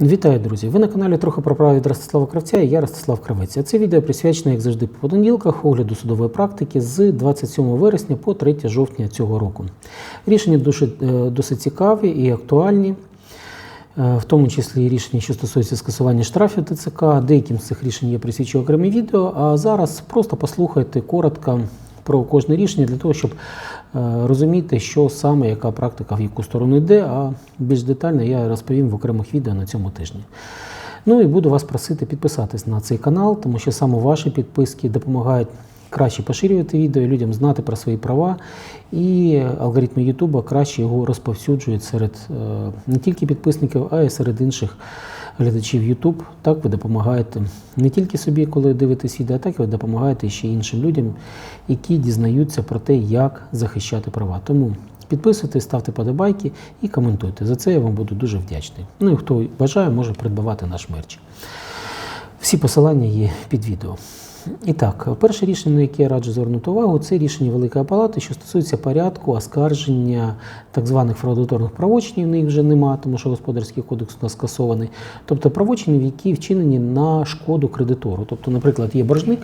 Вітаю, друзі! Ви на каналі трохи про право від Ростислава Кравця і я Ростислав Кравець. Це відео присвячено, як завжди, по понеділках огляду судової практики з 27 вересня по 3 жовтня цього року. Рішення дуже, досить цікаві і актуальні, е, в тому числі і рішення, що стосується скасування штрафів ТЦК. Деяким з цих рішень я присвячу окремі відео. А зараз просто послухайте коротко про кожне рішення для того, щоб е, розуміти, що саме, яка практика в яку сторону йде, а більш детально я розповім в окремих відео на цьому тижні. Ну і буду вас просити підписатись на цей канал, тому що саме ваші підписки допомагають краще поширювати відео, людям знати про свої права, і алгоритми Ютуба краще його розповсюджують серед е, не тільки підписників, а й серед інших глядачів YouTube. Так ви допомагаєте не тільки собі, коли дивитесь відео, а так і ви допомагаєте ще іншим людям, які дізнаються про те, як захищати права. Тому підписуйтесь, ставте подобайки і коментуйте. За це я вам буду дуже вдячний. Ну і хто бажає, може придбавати наш мерч. Всі посилання є під відео. І так, перше рішення, на яке я раджу звернути увагу, це рішення Великої Палати, що стосується порядку оскарження так званих фраудиторних правочинів, їх вже нема, тому що господарський кодекс у нас скасований. Тобто правочинів, які вчинені на шкоду кредитору. Тобто, наприклад, є боржник,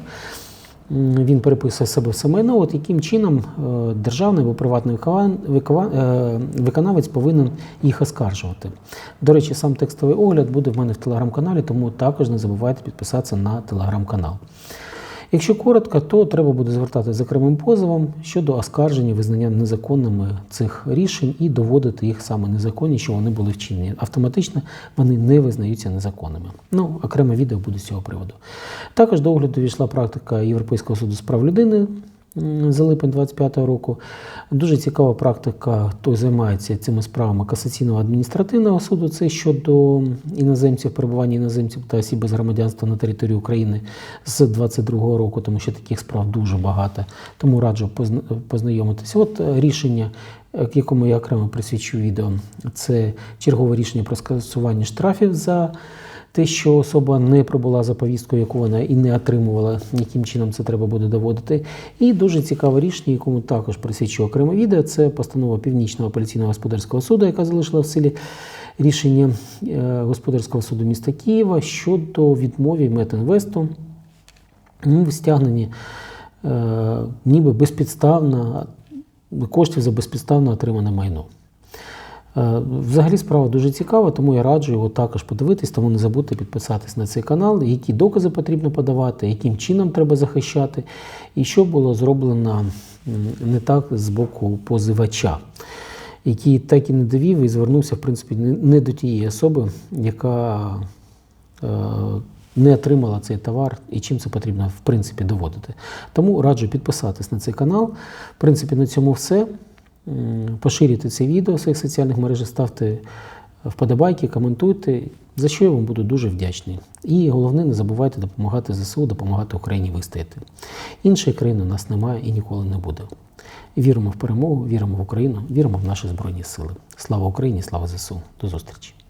він переписує себе все майно, от яким чином е, державний або приватний е, виконавець повинен їх оскаржувати. До речі, сам текстовий огляд буде в мене в телеграм-каналі, тому також не забувайте підписатися на телеграм-канал. Якщо коротко, то треба буде звертати з окремим позовом щодо оскарження визнання незаконними цих рішень і доводити їх саме незаконні, що вони були вчинені. Автоматично вони не визнаються незаконними. Ну, окреме відео буде з цього приводу. Також до огляду війшла практика Європейського суду з прав людини за липень 25 року. Дуже цікава практика, хто займається цими справами касаційного адміністративного суду. Це щодо іноземців, перебування іноземців та осіб без громадянства на території України з 22 року, тому що таких справ дуже багато. Тому раджу позна- познайомитися. От е, рішення. е, якому я окремо присвячу відео, це чергове рішення про скасування штрафів за те, що особа не пробула за повісткою, яку вона і не отримувала, яким чином це треба буде доводити. І дуже цікаве рішення, якому також присвячу окреме відео, це постанова Північного апеляційного господарського суду, яка залишила в силі рішення е, господарського суду міста Києва щодо відмови Метінвесту в стягненні е, ніби безпідставно коштів за безпідставно отримане майно. Е, Взагалі справа дуже цікава, тому я раджу його також подивитись, тому не забудьте підписатись на цей канал, які докази потрібно подавати, яким чином треба захищати, і що було зроблено не так з боку позивача, який так і не довів і звернувся, в принципі, не- до тієї особи, яка е, не отримала цей товар і чим це потрібно в принципі доводити. Тому раджу підписатись на цей канал. В принципі, на цьому все. Поширюйте це відео в своїх соціальних мережах, ставте вподобайки, коментуйте, за що я вам буду дуже вдячний. І головне, не забувайте допомагати ЗСУ, допомагати Україні вистояти. Іншої країни у нас немає і ніколи не буде. Віримо в перемогу, віримо в Україну, віримо в наші Збройні Сили. Слава Україні, слава ЗСУ. До зустрічі!